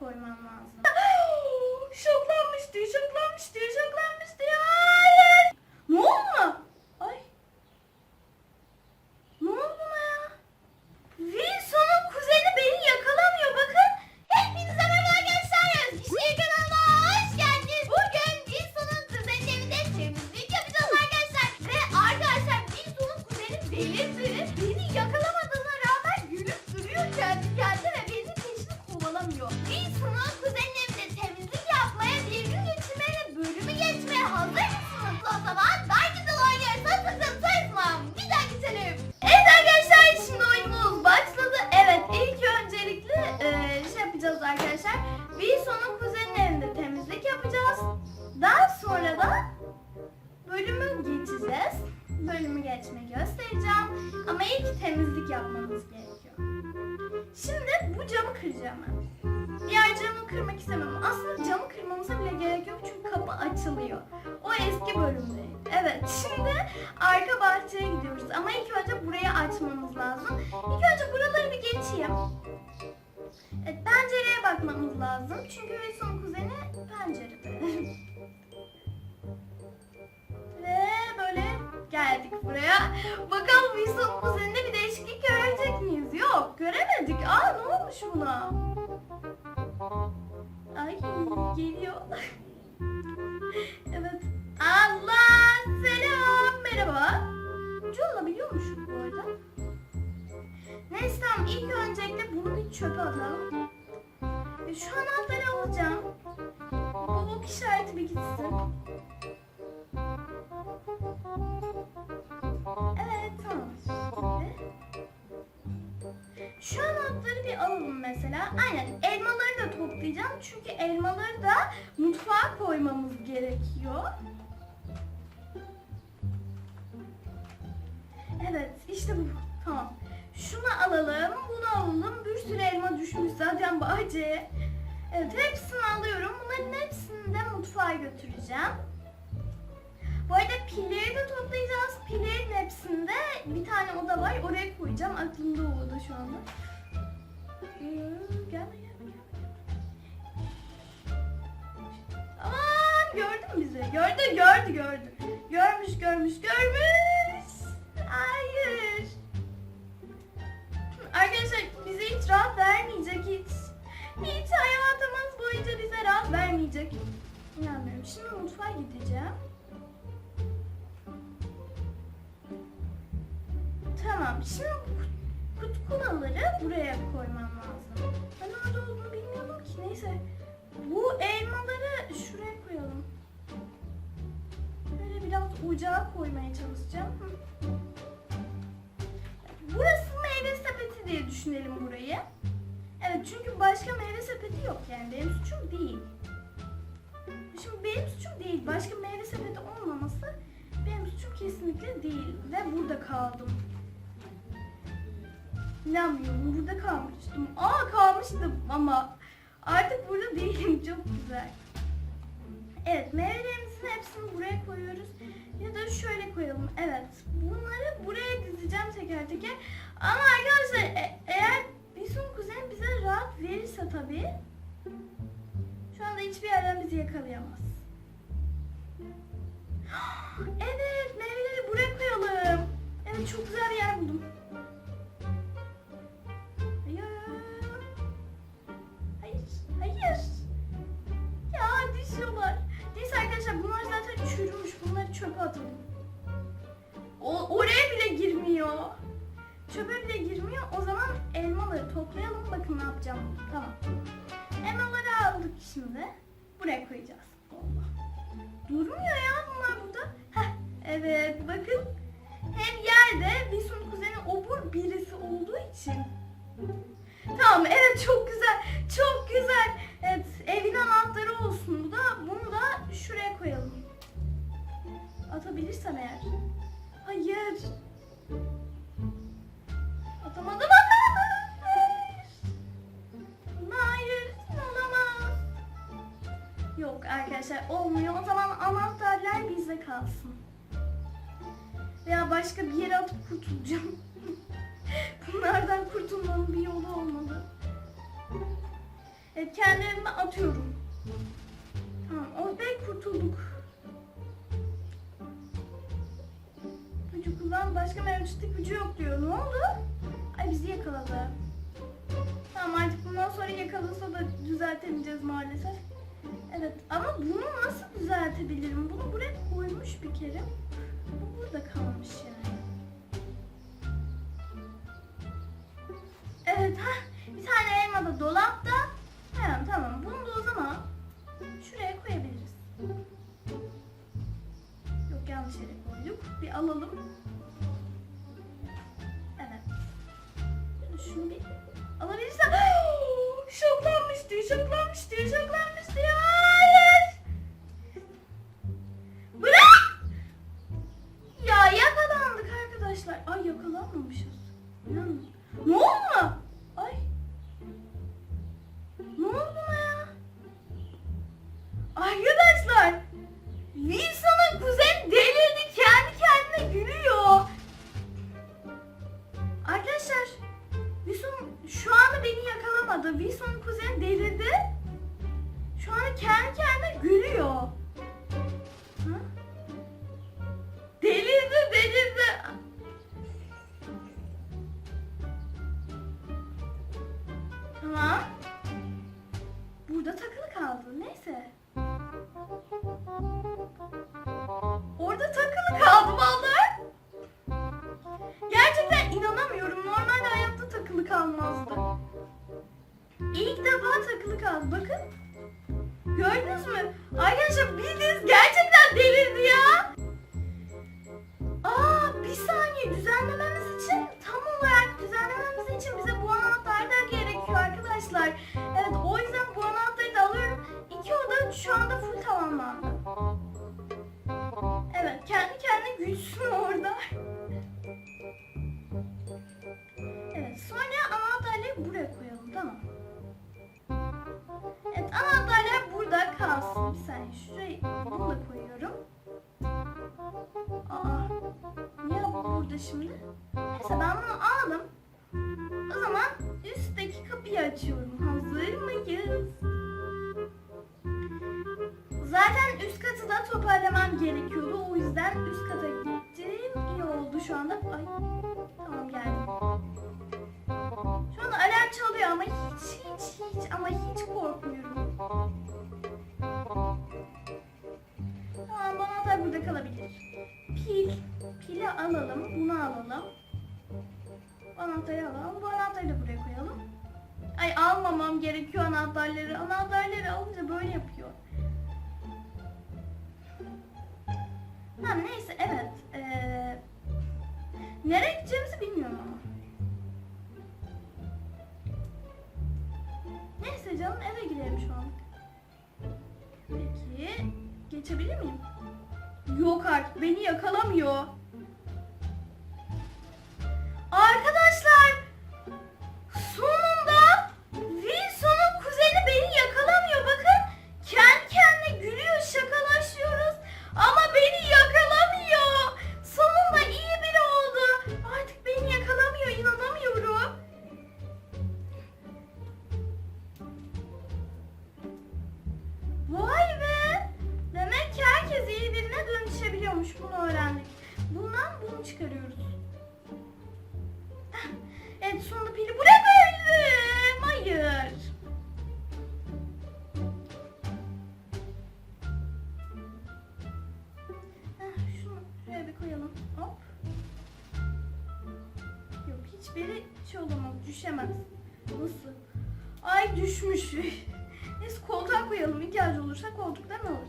koymam lazım. şoklanmış diyor, şoklanmış diyor, şoklanmış diyor. Çünkü Evet tamam. Şimdi bir alalım mesela. Aynen elmaları da toplayacağım. Çünkü elmaları da mutfağa koymamız gerekiyor. Aklımda o oda şu anda. Gelme gelme gelme. Aman gördü mü bizi? Gördü gördü gördü. Görmüş görmüş görmüş. Hayır. Arkadaşlar bize hiç rahat vermeyecek hiç. Hiç hayatımız boyunca bize rahat vermeyecek. İnanmıyorum. Şimdi mutfağa gideceğim. Tamam. Şimdi bu kut- kutkunaları buraya koymam lazım. Ben orada olduğunu bilmiyordum ki. Neyse. Bu elmaları şuraya koyalım. Böyle biraz ocağa koymaya çalışacağım. Burası meyve sepeti diye düşünelim burayı. Evet çünkü başka meyve sepeti yok yani benim suçum değil. Şimdi benim suçum değil. Başka meyve sepeti olmaması benim suçum kesinlikle değil. Ve burada kaldım. İnanmıyorum burada kalmıştım. Aa kalmıştım ama artık burada değilim. Çok güzel. Evet meyvelerimizin hepsini buraya koyuyoruz. Ya da şöyle koyalım. Evet. Bunları buraya dizeceğim teker teker. Ama arkadaşlar e- eğer Bisun kuzen bize rahat verirse tabii şu anda hiçbir yerden bizi yakalayamaz. Evet meyveleri buraya koyalım. Evet çok güzel bir şimdi. Buraya koyacağız. Durmuyor ya bunlar burada. Heh, evet bakın. Hem yerde Visun kuzeni obur birisi olduğu için. Tamam evet çok güzel. Çok güzel. Evet evin anahtarı olsun bu da. Bunu da şuraya koyalım. Atabilirsem eğer. Hayır. Atamadım. Arkadaşlar olmuyor. O zaman anahtarlar bizde kalsın. Veya başka bir yere atıp kurtulacağım. Bunlardan kurtulmanın bir yolu olmalı. Evet kendi evime atıyorum. Tamam oh be kurtulduk. Gücü kullan başka mevcutlu gücü yok diyor. Ne oldu? Ay bizi yakaladı. Tamam artık bundan sonra yakalasa da düzeltemeyeceğiz maalesef. Evet ama bunu nasıl düzeltebilirim? Bunu buraya koymuş bir kere. Bu burada kalmış yani. Evet ha bir tane elma da dolapta. Tamam tamam bunu da o zaman şuraya koyabiliriz. Yok yanlış yere koyduk. Bir alalım. İlk defa takılı kaldı. Bakın. Gördünüz mü? Arkadaşlar bildiğiniz gerçekten delirdi ya. Aa bir saniye düzenlememiz şurayı bunu da koyuyorum. Aa niye burada şimdi? Neyse ben bunu aldım. O zaman üstteki kapıyı açıyorum. Hazır mıyız? Zaten üst katı da toparlamam gerekiyordu. O yüzden üst kata Ay almamam gerekiyor anahtarları. Anahtarları alınca böyle yapıyor. Tamam neyse evet. Ee, nereye gideceğimizi bilmiyorum ama. Neyse canım eve gidelim şu an. Peki geçebilir miyim? Yok artık beni yakalamıyor. Arkadaşlar olamaz. Düşemez. Nasıl? Ay düşmüş. Neyse koltuğa koyalım. İhtiyacı olursa koltuktan alır.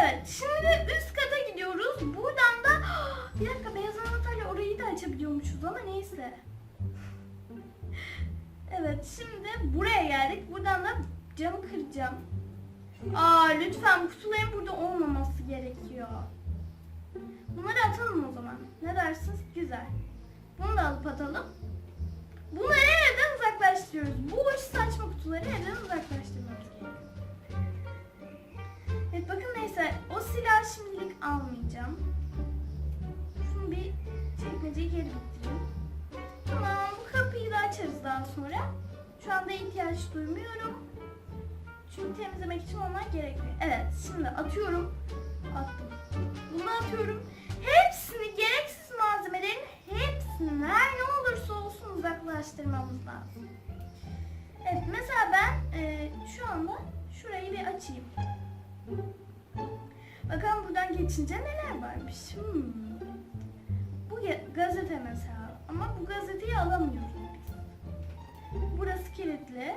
Evet şimdi üst kata gidiyoruz. Buradan da bir dakika beyaz anahtarla orayı da açabiliyormuşuz ama neyse. Evet şimdi buraya geldik. Buradan da camı kıracağım. Aa lütfen kutuların burada olmaması gerekiyor. Bunları atalım o zaman. Ne dersiniz? Güzel. Bunu da alıp atalım. Bunları evden uzaklaştırıyoruz. Bu boş saçma kutuları evden uzaklaştırmamız gerekiyor. Evet bakın neyse o silah şimdilik almayacağım. Şunu bir çekmeceye geri getireyim. Tamam bu kapıyı da açarız daha sonra. Şu anda ihtiyaç duymuyorum. Çünkü temizlemek için onlar gerekli. Evet şimdi atıyorum. Attım. Bunu atıyorum. Hepsini gereksiz malzemelerin hepsini her ne olursa olsun uzaklaştırmamız lazım. Evet mesela ben e, şu anda şurayı bir açayım. Bakalım buradan geçince neler varmış. Hmm. Bu gazete mesela. Ama bu gazeteyi alamıyoruz biz. Burası kilitli.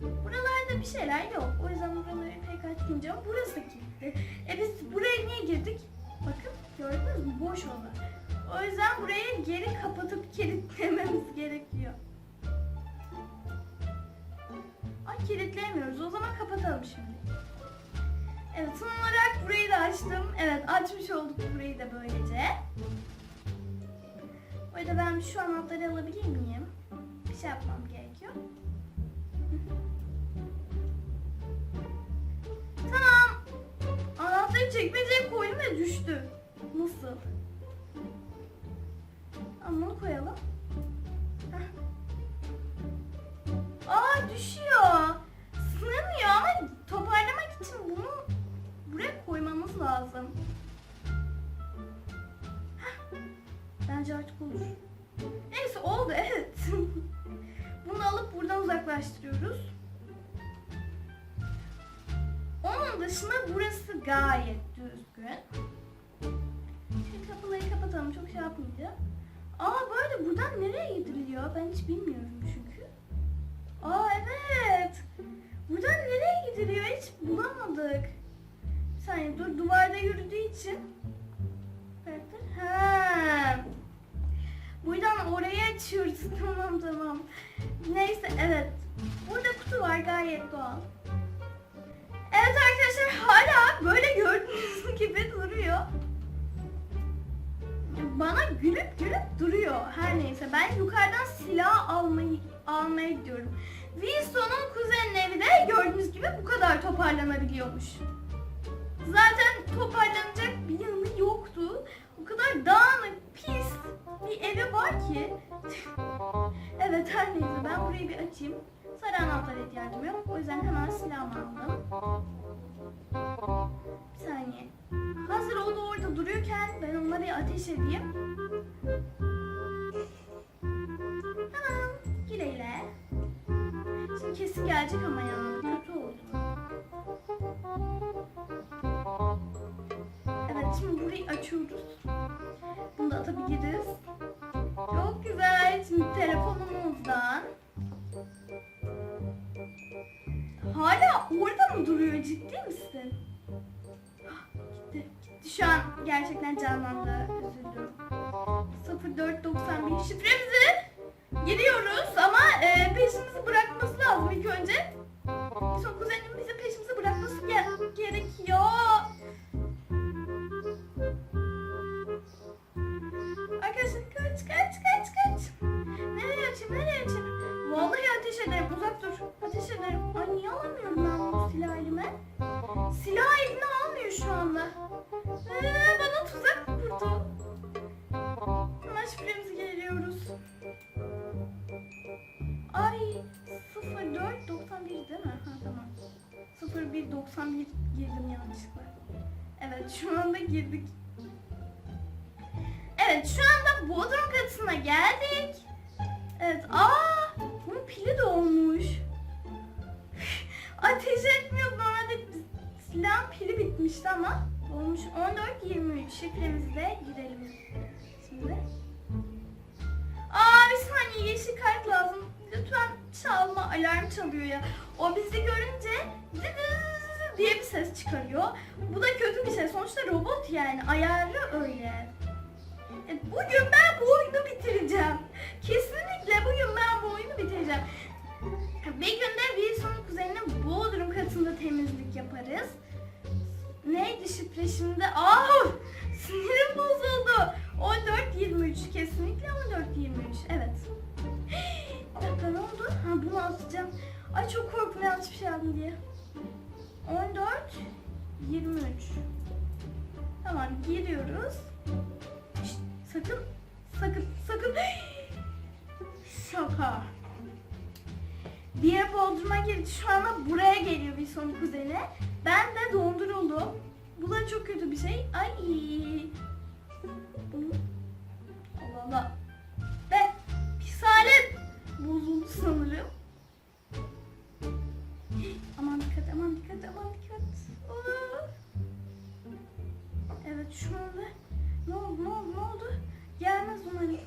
Buralarda bir şeyler yok. O yüzden buraları pek açmayacağım. Burası kilitli. E biz buraya niye girdik? Bakın gördünüz mü? Boş olan. O yüzden burayı geri kapatıp kilitlememiz gerekiyor. Ay kilitleyemiyoruz. O zaman kapatalım şimdi. Evet son olarak burayı da açtım. Evet açmış olduk burayı da böylece. O yüzden ben şu anahtarı alabilir miyim? Bir şey yapmam gerekiyor. tamam. Anahtarı çekmeceye koydum ve düştü. Nasıl? Ama bunu koyalım. Heh. Aa düşüyor. Sığmıyor ama toparlamak için bunu buraya koymamız lazım. Heh. Bence artık olur. Neyse oldu evet. Bunu alıp buradan uzaklaştırıyoruz. Onun dışında burası gayet düzgün. Nereye gidiliyor? Ben hiç bilmiyorum çünkü. Aa evet. Buradan nereye gidiliyor hiç bulamadık. Bir saniye dur duvarda yürüdüğü için. Ha. Buradan oraya açıyoruz. Tamam tamam. Neyse evet. Burada kutu var gayet doğal. Evet arkadaşlar hala böyle gördüğünüz gibi duruyor. Bana gülüp gülüp duruyor. Her neyse ben yukarıdan silah almayı almaya gidiyorum. Wilson'un kuzenin evi de gördüğünüz gibi bu kadar toparlanabiliyormuş. Zaten toparlanacak bir yanı yoktu. O kadar dağınık, pis bir evi var ki. evet her neyse ben burayı bir açayım. Sarı anahtara ihtiyacım yok. O yüzden hemen silahımı aldım. Bir saniye. Hazır o da orada duruyorken ben ona bir ateş edeyim. Tamam. Güleyle. Şimdi kesin gelecek ama ya. Kötü oldu. Evet şimdi burayı açıyoruz. Bunu da atabiliriz. Çok güzel. Şimdi telefonumuzdan. Hala orada duruyor ciddi misin? Gitti. Gitti. Şu an gerçekten canlandı. Üzüldüm. 0491 şifremizi giriyoruz ama e, peşimizi bırakması lazım ilk önce. Son kuzenim bize peşimizi bırakması ge- gerekiyor. Arkadaşlar kaç kaç kaç kaç. Nereye açayım nereye açayım? Vallahi ateş ederim uzak dur. Ateş ederim. Ay niye alamıyorum ben bu silah elime? Silah eline almıyor şu anda. Ee, bana tuzak kurdu. Şifremizi geliyoruz. Ay 0491 değil mi? Ha tamam. 0191 girdim yanlışlıkla. Evet şu anda girdik. Evet şu anda Bodrum katına geldik. Evet aa bunun pili dolmuş. Ateş etmiyor normalde silahın pili bitmişti ama olmuş 14-23 şifremizi de girelim şimdi. Aa bir saniye yeşil kart lazım. Lütfen çalma alarm çalıyor ya. O bizi görünce zı diye bir ses çıkarıyor. Bu da kötü bir şey. Sonuçta robot yani ayarlı öyle. E, Bugün ben bu oyunu bitireceğim. Kesinlikle bugün ben bu oyunu bitireceğim. Bir günde Wilson'un kuzeninin Bodrum katında temizlik yaparız. Neydi şifre şimdi? Aa! Sinirim bozuldu. 14-23 kesinlikle 14-23 evet. Bir dakika ne oldu? Ha bunu atacağım. Ay çok korktum yanlış bir şey aldım diye. 14-23 Tamam giriyoruz. Şşt, sakın sakın sakın. Şaka. Bir yere Bodrum'a girdi. Şu anda buraya geliyor bir son kuzeni. Ben de donduruldum. Bu da çok kötü bir şey. Ay. Allah Allah. Ve pisalet bozuldu sanırım. Aman dikkat, aman dikkat, aman dikkat. Evet şu anda ne oldu, ne oldu, ne oldu? Gelmez umarım.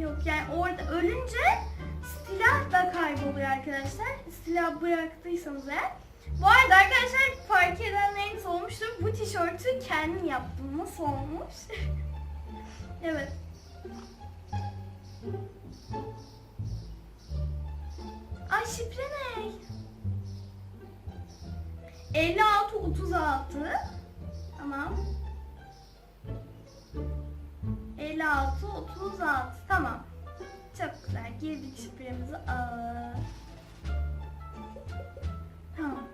Yok. Yani orada ölünce silah da kayboluyor arkadaşlar. Silah bıraktıysanız eğer. Bu arada arkadaşlar fark edenleriniz olmuştur. Bu tişörtü kendim yaptım. Nasıl olmuş? evet. Ay şifre ne? 56 36 Tamam. 56 36 Tamam. Çok güzel. Girdik şifremizi. Aa. Tamam.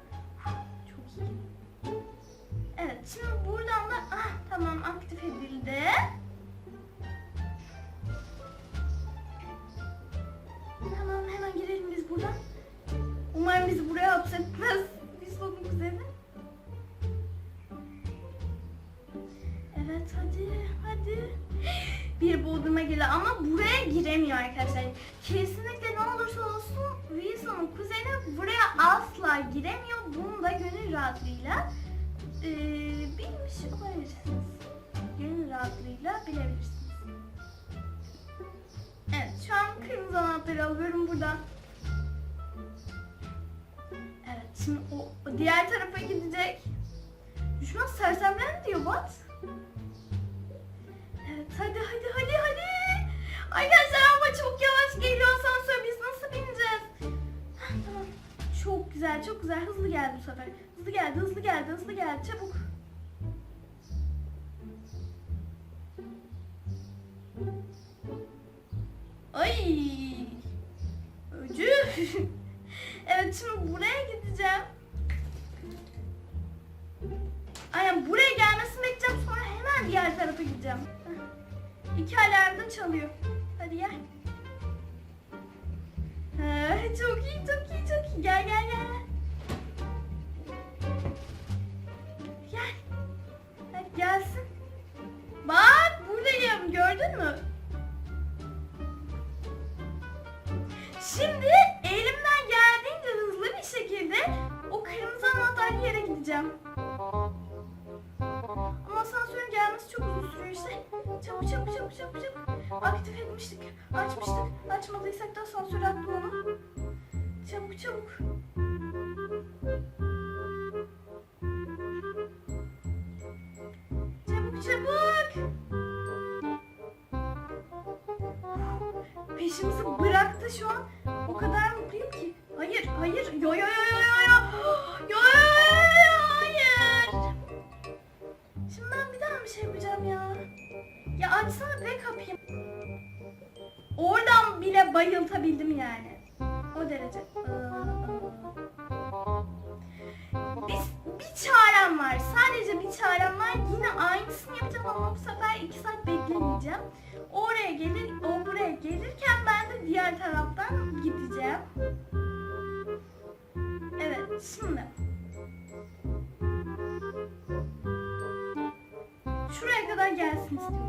Arkadaşlar. Kesinlikle ne olursa olsun Wilson'un kuzeni buraya asla giremiyor. Bunu da gönül rahatlığıyla eee bilmiş olabilirsiniz. Gönül rahatlığıyla bilebilirsiniz. Evet şu an kırmızı anahtarı alıyorum buradan. Evet şimdi o, o diğer tarafa gidecek. Düşman sersemlen diyor Bat. Evet hadi hadi hadi hadi. Arkadaşlar ama çok yavaş geliyor asansör biz nasıl bineceğiz? Tamam. Çok güzel çok güzel hızlı geldi bu sefer. Hızlı geldi hızlı geldi hızlı geldi çabuk. Ay. Öcü. evet şimdi buraya gideceğim. Aynen buraya gelmesini bekleyeceğim sonra hemen diğer tarafa gideceğim. İki alarm da çalıyor. Hadi gel. Ha, çok iyi çok iyi çok iyi. Gel gel gel. Gel. Hadi gelsin. Bak buradayım gördün mü? Şimdi elimden geldiğince hızlı bir şekilde o kırmızı anahtarlı yere gideceğim. Ama asansörün gelmesi çok uzun sürüyor işte. Çabuk çabuk çabuk çabuk çabuk. Aktif etmiştik. Açmıştık. Açmadıysak da asansöre attım onu. Çabuk çabuk. Çabuk çabuk. Peşimizi bıraktı şu an. Derece. Bir, çarem var. Sadece bir çarem var. Yine aynısını yapacağım ama bu sefer iki saat beklemeyeceğim. Oraya gelir, o buraya gelirken ben de diğer taraftan gideceğim. Evet, şimdi. Şuraya kadar gelsin istiyorum.